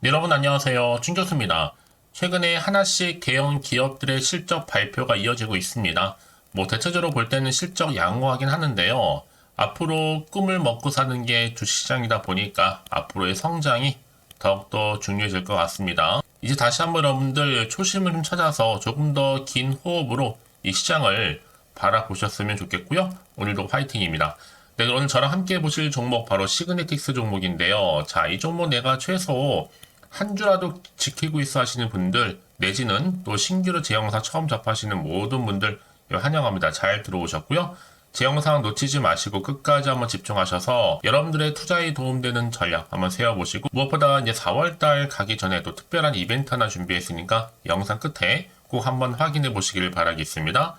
네, 여러분 안녕하세요. 춘교수입니다. 최근에 하나씩 대형 기업들의 실적 발표가 이어지고 있습니다. 뭐 대체적으로 볼 때는 실적 양호하긴 하는데요. 앞으로 꿈을 먹고 사는 게 주식시장이다 보니까 앞으로의 성장이 더욱더 중요해질 것 같습니다. 이제 다시 한번 여러분들 초심을 좀 찾아서 조금 더 긴 호흡으로 이 시장을 바라보셨으면 좋겠고요. 오늘도 화이팅입니다. 네, 오늘 저랑 함께 보실 종목 바로 시그네틱스 종목인데요. 자, 이 종목 내가 최소 한 주라도 지키고 있어 하시는 분들 내지는 또 신규로 제 영상 처음 접하시는 모든 분들 환영합니다. 잘 들어오셨고요. 제 영상 놓치지 마시고 끝까지 한번 집중하셔서 여러분들의 투자에 도움되는 전략 한번 세워보시고 무엇보다 이제 4월달 가기 전에 또 특별한 이벤트 하나 준비했으니까 영상 끝에 꼭 한번 확인해 보시길 바라겠습니다.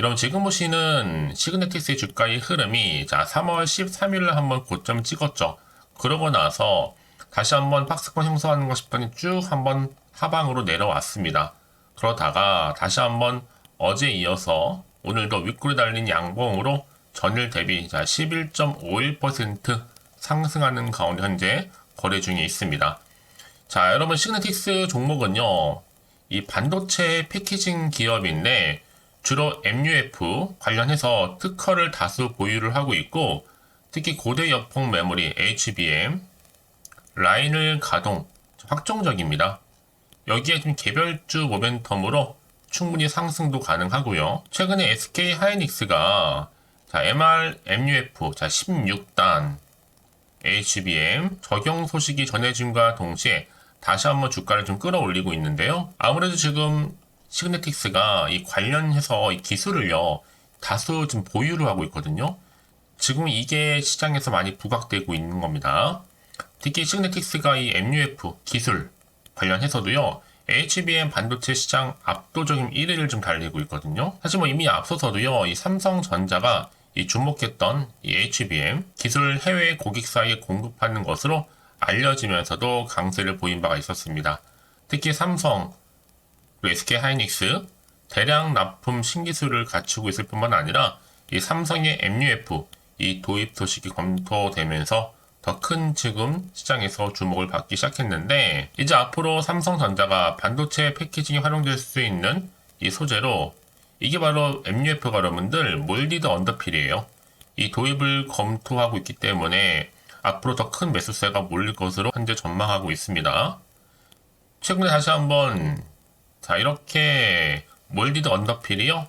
여러분 지금 보시는 시그네틱스의 주가의 흐름이 자 3월 13일에 한번 고점 찍었죠. 그러고 나서 다시 한번 박스권 형성하는 것 싶더니 쭉 한번 하방으로 내려왔습니다. 그러다가 다시 한번 어제 이어서 오늘도 윗골이 달린 양봉으로 전일 대비 자11.51% 상승하는 가운데 현재 거래 중에 있습니다. 자 여러분 시그네틱스 종목은요 이 반도체 패키징 기업인데 주로 MUF 관련해서 특허를 다수 보유를 하고 있고 특히 고대 역폭 메모리 HBM 라인을 가동 확정적입니다. 여기에 좀 개별주 모멘텀으로 충분히 상승도 가능하고요. 최근에 SK 하이닉스가 자, MR MUF 자 16단 HBM 적용 소식이 전해짐과 동시에 다시 한번 주가를 좀 끌어올리고 있는데요. 아무래도 지금 시그네틱스가 이 관련해서 이 기술을요 다수 좀 보유를 하고 있거든요. 지금 이게 시장에서 많이 부각되고 있는 겁니다. 특히 시그네틱스가 이 MUF 기술 관련해서도요 HBM 반도체 시장 압도적인 1위를 좀 달리고 있거든요. 사실 뭐 이미 앞서서도요 이 삼성전자가 이 주목했던 이 HBM 기술 해외 고객사에 공급하는 것으로 알려지면서도 강세를 보인 바가 있었습니다. 특히 삼성, SK 하이닉스 대량 납품 신기술을 갖추고 있을 뿐만 아니라 이 삼성의 MUF 이 도입 소식이 검토되면서 더 큰 지금 시장에서 주목을 받기 시작했는데 이제 앞으로 삼성전자가 반도체 패키징에 활용될 수 있는 이 소재로 이게 바로 MUF가 여러분들 몰디드 언더필이에요. 이 도입을 검토하고 있기 때문에 앞으로 더 큰 매수세가 몰릴 것으로 현재 전망하고 있습니다. 최근에 다시 한번 자 이렇게 몰디드 언더필이요.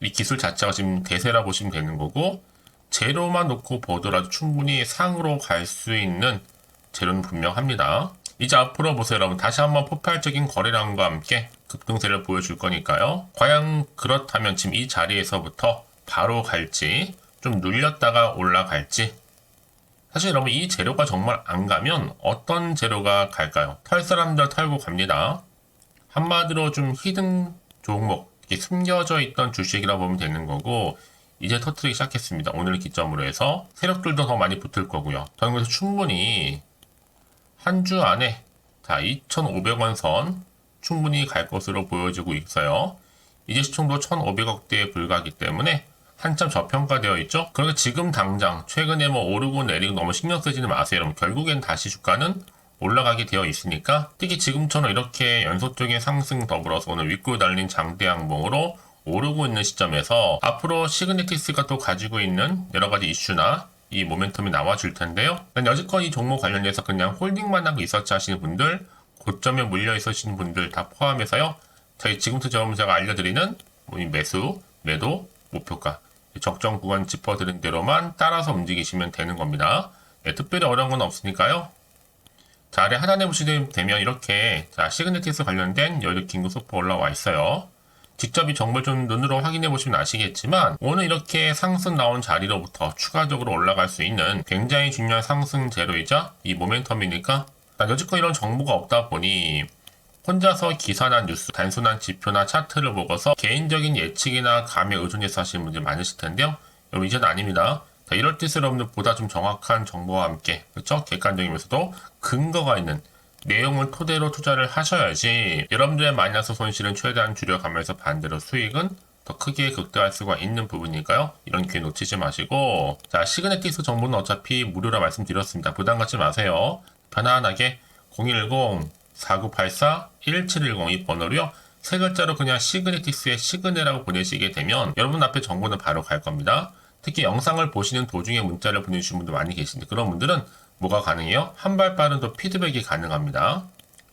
이 기술 자체가 지금 대세라 보시면 되는 거고 재료만 놓고 보더라도 충분히 상으로 갈 수 있는 재료는 분명합니다. 이제 앞으로 보세요 여러분 다시 한번 폭발적인 거래량과 함께 급등세를 보여줄 거니까요. 과연 그렇다면 지금 이 자리에서부터 바로 갈지 좀 눌렸다가 올라갈지 사실 여러분 이 재료가 정말 안 가면 어떤 재료가 갈까요? 털 사람들 털고 갑니다. 한마디로 좀 히든 종목, 이게 숨겨져 있던 주식이라 보면 되는 거고 이제 터트리기 시작했습니다. 오늘 기점으로 해서 세력들도 더 많이 붙을 거고요. 저는 그래서 충분히 한 주 안에 자 2,500원 선 충분히 갈 것으로 보여지고 있어요. 이제 시총도 1,500억대에 불과하기 때문에 한참 저평가되어 있죠. 그러니까 지금 당장 최근에 뭐 오르고 내리고 너무 신경 쓰지는 마세요. 여러분 결국엔 다시 주가는 올라가게 되어 있으니까 특히 지금처럼 이렇게 연속적인 상승 더불어서 오늘 윗골 달린 장대 양봉으로 오르고 있는 시점에서 앞으로 시그네틱스가 또 가지고 있는 여러 가지 이슈나 이 모멘텀이 나와줄 텐데요. 난 여지껏 이 종목 관련해서 그냥 홀딩만 하고 있었지 하시는 분들, 고점에 물려 있으시는 분들 다 포함해서요. 저희 지금부터 제가 알려드리는 뭐이 매수, 매도, 목표가 적정 구간 짚어드린 대로만 따라서 움직이시면 되는 겁니다. 네, 특별히 어려운 건 없으니까요. 자, 아래 하단에 보시게 되면 이렇게 자, 시그네틱스 관련된 여유 긴급 속보 올라와 있어요. 직접 이 정보를 좀 눈으로 확인해 보시면 아시겠지만 오늘 이렇게 상승 나온 자리로부터 추가적으로 올라갈 수 있는 굉장히 중요한 상승 재료이자 이 모멘텀이니까 여지껏 이런 정보가 없다 보니 혼자서 기사나 뉴스, 단순한 지표나 차트를 보고서 개인적인 예측이나 감에 의존해서 하시는 분들 많으실 텐데요. 여러분 이제는 아닙니다. 자, 이럴 뜻을 여러분들 보다 좀 정확한 정보와 함께 그렇죠? 객관적이면서도 근거가 있는 내용을 토대로 투자를 하셔야지 여러분들의 마이너스 손실은 최대한 줄여가면서 반대로 수익은 더 크게 극대화할 수가 있는 부분이니까요. 이런 기회 놓치지 마시고 자 시그네틱스 정보는 어차피 무료라 말씀드렸습니다. 부담 갖지 마세요. 편안하게 010-4984-1710 이 번호로요. 세 글자로 그냥 시그네티스의 시그네라고 보내시게 되면 여러분 앞에 정보는 바로 갈 겁니다. 특히 영상을 보시는 도중에 문자를 보내주신 분들 많이 계신데 그런 분들은 뭐가 가능해요? 한 발 빠른 또 피드백이 가능합니다.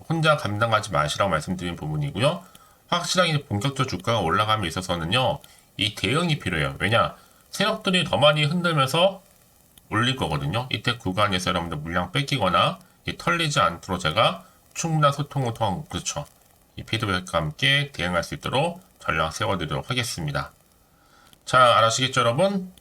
혼자 감당하지 마시라고 말씀드린 부분이고요. 확실하게 본격적 주가가 올라감에 있어서는요. 이 대응이 필요해요. 왜냐? 세력들이 더 많이 흔들면서 올릴 거거든요. 이때 구간에서 여러분들 물량 뺏기거나 이 털리지 않도록 제가 충분한 소통을 통한 그렇죠. 이 피드백과 함께 대응할 수 있도록 전략 세워드리도록 하겠습니다. 자, 알아시겠죠, 여러분?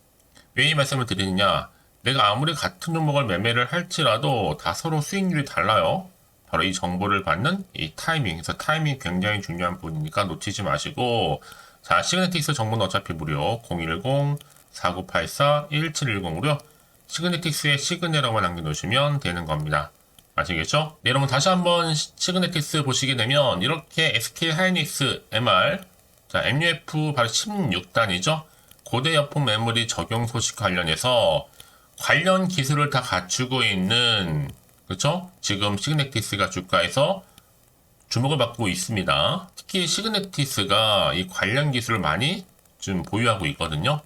왜 이 말씀을 드리느냐? 내가 아무리 같은 종목을 매매를 할지라도 다 서로 수익률이 달라요. 바로 이 정보를 받는 이 타이밍. 그래서 타이밍 굉장히 중요한 부분이니까 놓치지 마시고, 자, 시그네틱스 정보는 어차피 무료 010-4984-1710으로요. 시그네틱스의 시그네라고만 남겨놓으시면 되는 겁니다. 아시겠죠? 네, 여러분 다시 한번 시- 시그네틱스 보시게 되면 이렇게 SK 하이닉스 MR 자 MUF 바로 16단이죠. 고대 여품 메모리 적용 소식 관련해서 관련 기술을 다 갖추고 있는 그렇죠? 지금 시그네틱스가 주가에서 주목을 받고 있습니다. 특히 시그네틱스가 이 관련 기술을 많이 좀 보유하고 있거든요.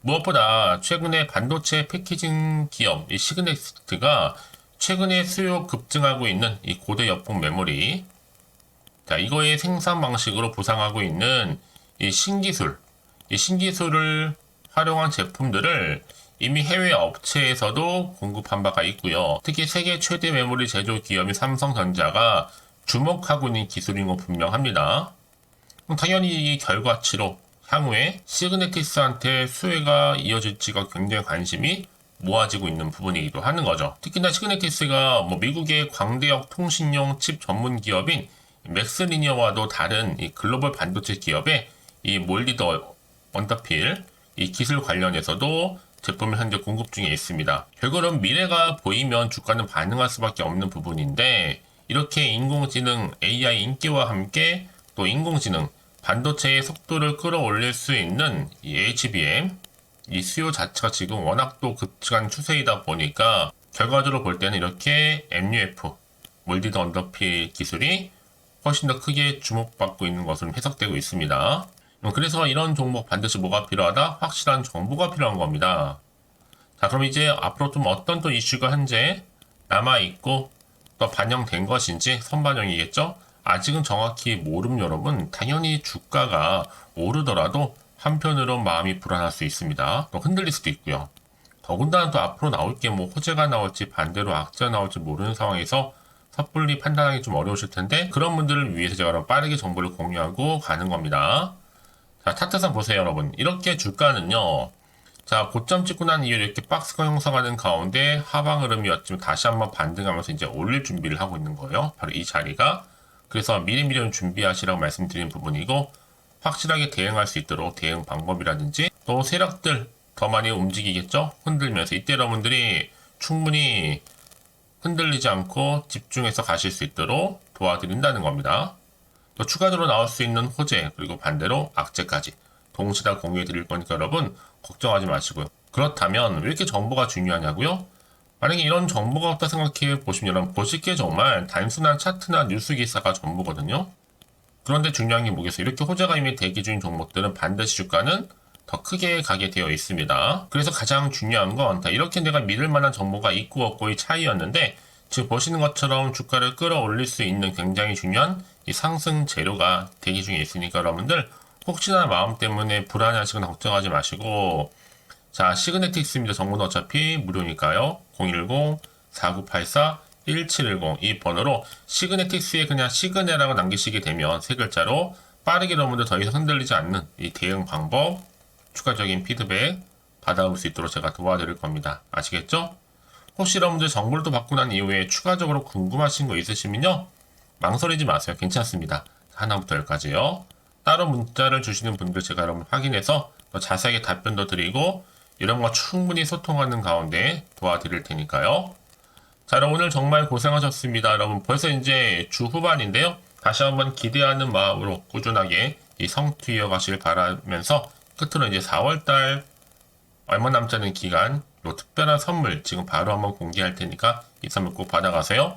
무엇보다 최근에 반도체 패키징 기업 이 시그네틱스가 최근에 수요 급증하고 있는 이 고대 여품 메모리 자 이거의 생산 방식으로 보상하고 있는 이 신기술 이 신기술을 활용한 제품들을 이미 해외 업체에서도 공급한 바가 있고요. 특히 세계 최대 메모리 제조 기업인 삼성전자가 주목하고 있는 기술인 건 분명합니다. 당연히 이 결과치로 향후에 시그네티스한테 수혜가 이어질지가 굉장히 관심이 모아지고 있는 부분이기도 하는 거죠. 특히나 시그네티스가 뭐 미국의 광대역 통신용 칩 전문 기업인 맥스리니어와도 다른 이 글로벌 반도체 기업의 이 몰디더 언더필 이 기술 관련해서도 제품을 현재 공급 중에 있습니다. 결국은 미래가 보이면 주가는 반응할 수밖에 없는 부분인데 이렇게 인공지능 AI 인기와 함께 또 인공지능 반도체의 속도를 끌어올릴 수 있는 이 HBM 이 수요 자체가 지금 워낙 또 급증한 추세이다 보니까 결과적으로 볼 때는 이렇게 MUF 몰디드 언더필 기술이 훨씬 더 크게 주목받고 있는 것으로 해석되고 있습니다. 음, 그래서 이런 종목 반드시 뭐가 필요하다? 확실한 정보가 필요한 겁니다. 자, 그럼 이제 앞으로 좀 어떤 또 이슈가 현재 남아있고 또 반영된 것인지 선반영이겠죠? 아직은 정확히 모름 여러분, 당연히 주가가 오르더라도 한편으로 마음이 불안할 수 있습니다. 또 흔들릴 수도 있고요. 더군다나 또 앞으로 나올 게 뭐 호재가 나올지 반대로 악재가 나올지 모르는 상황에서 섣불리 판단하기 좀 어려우실 텐데 그런 분들을 위해서 제가 빠르게 정보를 공유하고 가는 겁니다. 자, 차트상 보세요, 여러분. 이렇게 주가는요. 자, 고점 찍고 난 이후에 이렇게 박스가 형성하는 가운데 하방 흐름이었지만 다시 한번 반등하면서 이제 올릴 준비를 하고 있는 거예요. 바로 이 자리가. 그래서 미리미리 좀 준비하시라고 말씀드린 부분이고 확실하게 대응할 수 있도록 대응 방법이라든지 또 세력들 더 많이 움직이겠죠? 흔들면서 이때 여러분들이 충분히 흔들리지 않고 집중해서 가실 수 있도록 도와드린다는 겁니다. 또 추가적으로 나올 수 있는 호재 그리고 반대로 악재까지 동시에 다 공유해 드릴 거니까 여러분 걱정하지 마시고요. 그렇다면 왜 이렇게 정보가 중요하냐고요? 만약에 이런 정보가 없다 생각해 보시면 여러분 보실 게 정말 단순한 차트나 뉴스 기사가 전부거든요. 그런데 중요한 게 뭐겠어요? 이렇게 호재가 이미 대기 중인 종목들은 반드시 주가는 더 크게 가게 되어 있습니다. 그래서 가장 중요한 건 다 이렇게 내가 믿을 만한 정보가 있고 없고의 차이였는데 지금 보시는 것처럼 주가를 끌어올릴 수 있는 굉장히 중요한 이 상승 재료가 대기 중에 있으니까 여러분들 혹시나 마음 때문에 불안해하시거나 걱정하지 마시고 자 시그네틱스입니다. 정보는 어차피 무료니까요. 010-4984-1710 이 번호로 시그네틱스에 그냥 시그네라고 남기시게 되면 세 글자로 빠르게 여러분들 더 이상 흔들리지 않는 이 대응 방법 추가적인 피드백 받아올 수 있도록 제가 도와드릴 겁니다. 아시겠죠? 혹시 여러분들 정보를 또 받고 난 이후에 추가적으로 궁금하신 거 있으시면요. 망설이지 마세요. 괜찮습니다. 하나부터 열까지요. 따로 문자를 주시는 분들 제가 여러분 확인해서 더 자세하게 답변도 드리고 이런 거 충분히 소통하는 가운데 도와드릴 테니까요. 자, 여러분 오늘 정말 고생하셨습니다. 여러분 벌써 이제 주 후반인데요. 다시 한번 기대하는 마음으로 꾸준하게 이 성투 이어가실 바라면서 끝으로 이제 4월달 얼마 남지 않은 기간 요 특별한 선물 지금 바로 한번 공개할 테니까 이 선물 꼭 받아가세요.